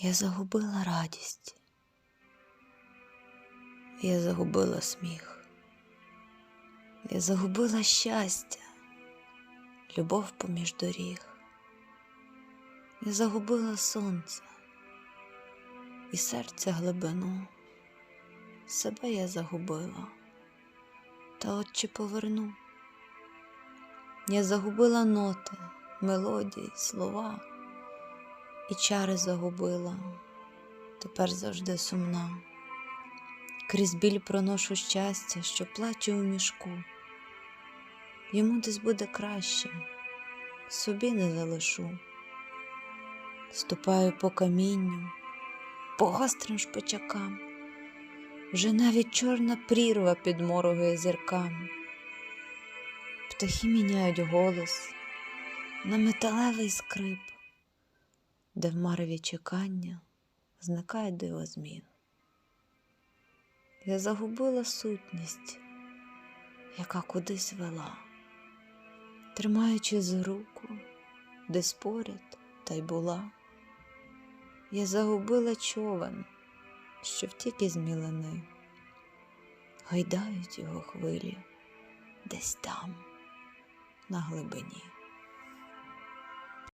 Я загубила радість, я загубила сміх, я загубила щастя, любов поміж доріг, я загубила сонце. І серця глибину, себе я загубила, та от чи поверну. Я загубила ноти, мелодії, слова і чари загубила, тепер завжди сумна. Крізь біль проношу щастя, що плаче у мішку. Йому десь буде краще, собі не залишу. Ступаю по камінню, по гострим шпичакам, вже навіть чорна прірва підморгує зірками. Птахи міняють голос на металевий скрип, де в мареві чекання зникає диво змін. Я загубила сутність, яка кудись вела, тримаючи за руку, десь поряд та й була. Я загубила човен, що втік із мілини, гайдають його хвилі десь там, на глибині.